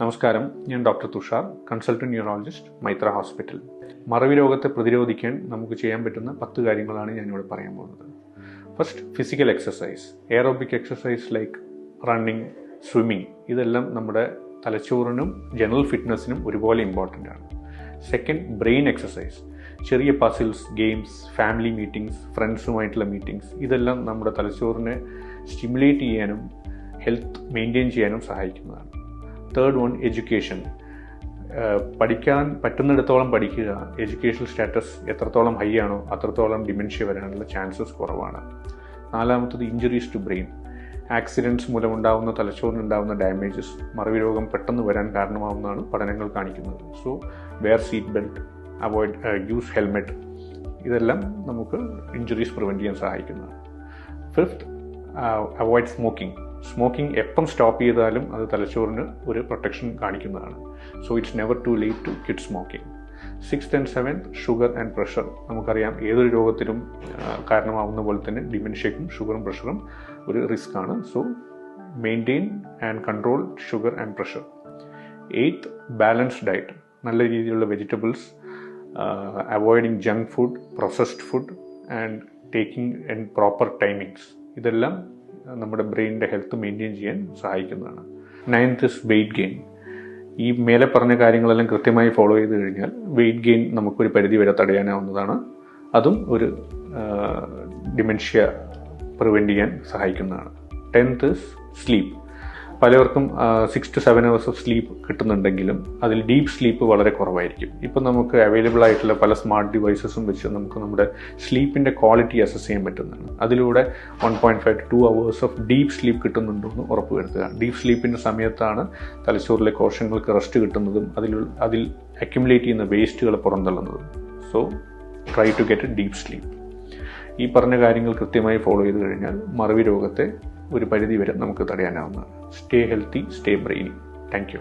നമസ്കാരം. ഞാൻ doctor Tushar consultant neurologist Maitra hospital. മറവി രോഗത്തെ പ്രതിരോധിക്കാൻ നമുക്ക് ചെയ്യാൻ പറ്റുന്ന പത്ത് കാര്യങ്ങളാണ് ഞാനിവിടെ പറയാൻ പോകുന്നത്. First physical exercise aerobic exercise like running swimming ഇതെല്ലാം നമ്മുടെ തലച്ചോറിനും ജനറൽ ഫിറ്റ്നസ്സിനും ഒരുപോലെ ഇമ്പോർട്ടന്റ് ആണ്. സെക്കൻഡ് ബ്രെയിൻ എക്സസൈസ് ചെറിയ പസിൽസ് ഗെയിംസ് ഫാമിലി മീറ്റിംഗ്സ് ഫ്രണ്ട്സുമായിട്ടുള്ള മീറ്റിംഗ്സ് ഇതെല്ലാം നമ്മുടെ തലച്ചോറിനെ സ്റ്റിമുലേറ്റ് ചെയ്യാനും ഹെൽത്ത് മെയിന്റെയിൻ ചെയ്യാനും സഹായിക്കുന്നതാണ്. തേർഡ് വൺ എഡ്യൂക്കേഷൻ പഠിക്കാൻ പറ്റുന്നിടത്തോളം പഠിക്കുക എഡ്യൂക്കേഷണൽ സ്റ്റാറ്റസ് എത്രത്തോളം ഹൈ ആണോ അത്രത്തോളം ഡിമെൻഷ്യ വരാനുള്ള ചാൻസസ് കുറവാണ്. നാലാമത്തത് ഇഞ്ചുറീസ് ടു ബ്രെയിൻ ആക്സിഡന്റ്സ് മൂലമുണ്ടാകുന്ന തലച്ചോറിനുണ്ടാകുന്ന ഡാമേജസ് മറവി രോഗം പെട്ടെന്ന് വരാൻ കാരണമാവുന്നതാണ് പഠനങ്ങൾ കാണിക്കുന്നത്. So wear seat belt avoid use helmet ഇതെല്ലാം നമുക്ക് ഇഞ്ചുറീസ് പ്രിവെന്റ് ചെയ്യാൻ സഹായിക്കുന്നതാണ്. ഫിഫ്ത്ത് അവോയ്ഡ് സ്മോക്കിംഗ് സ്മോക്കിംഗ് എപ്പം സ്റ്റോപ്പ് ചെയ്താലും അത് തലച്ചോറിന് ഒരു പ്രൊട്ടക്ഷൻ കാണിക്കുന്നതാണ്. So it's never too late to quit smoking sixth and seven sugar and pressure നമുക്കറിയാം ഏതൊരു രോഗത്തിനും കാരണമാവുന്ന പോലെ തന്നെ ഡിമെൻഷ്യക്കും ഷുഗറും പ്രഷറും ഒരു റിസ്ക് ആണ്. So maintain and control sugar and pressure eighth balanced diet നല്ല രീതിയിലുള്ള vegetables avoiding junk food processed food and taking and proper timings ഇതെല്ലാം നമ്മുടെ ബ്രെയിനിന്റെ ഹെൽത്ത് മെയിന്റെയിൻ ചെയ്യാൻ സഹായിക്കുന്നതാണ്. നയൻത്ത് ഇസ് വെയിറ്റ് ഗെയിൻ ഈ മേലെ പറഞ്ഞ കാര്യങ്ങളെല്ലാം കൃത്യമായി ഫോളോ ചെയ്ത് കഴിഞ്ഞാൽ വെയിറ്റ് ഗെയിൻ നമുക്കൊരു പരിധി വരെ തടയാനാവുന്നതാണ്. അതും ഒരു ഡിമെൻഷ്യ പ്രിവെന്റ് ചെയ്യാൻ സഹായിക്കുന്നതാണ്. ടെൻത്ത് ഇസ് സ്ലീപ്പ് പലർക്കും six to seven hours of sleep കിട്ടുന്നുണ്ടെങ്കിലും അതിൽ ഡീപ്പ് സ്ലീപ്പ് വളരെ കുറവായിരിക്കും. ഇപ്പം നമുക്ക് അവൈലബിൾ ആയിട്ടുള്ള പല സ്മാർട്ട് ഡിവൈസസും വെച്ച് നമുക്ക് നമ്മുടെ സ്ലീപ്പിന്റെ ക്വാളിറ്റി അസസ് ചെയ്യാൻ പറ്റുന്നതാണ് അതിലൂടെ one point five to two hours of deep sleep കിട്ടുന്നുണ്ടോ എന്ന് ഉറപ്പ് വരുത്തുക ഡീപ്പ് സ്ലീപ്പിന്റെ സമയത്താണ് തലച്ചോറിലെ കോശങ്ങൾക്ക് റെസ്റ്റ് കിട്ടുന്നതും അതിൽ അതിൽ അക്യുമുലേറ്റ് ചെയ്യുന്ന വേസ്റ്റുകൾ പുറന്തള്ളുന്നതും. So try to get a deep sleep ഈ പറഞ്ഞ കാര്യങ്ങൾ കൃത്യമായി ഫോളോ ചെയ്ത് കഴിഞ്ഞാൽ മറവി രോഗത്തെ ഒരു പരിധി വരെ നമുക്ക് തടയാനാവുന്നതാണ്. Stay healthy stay brainy thank you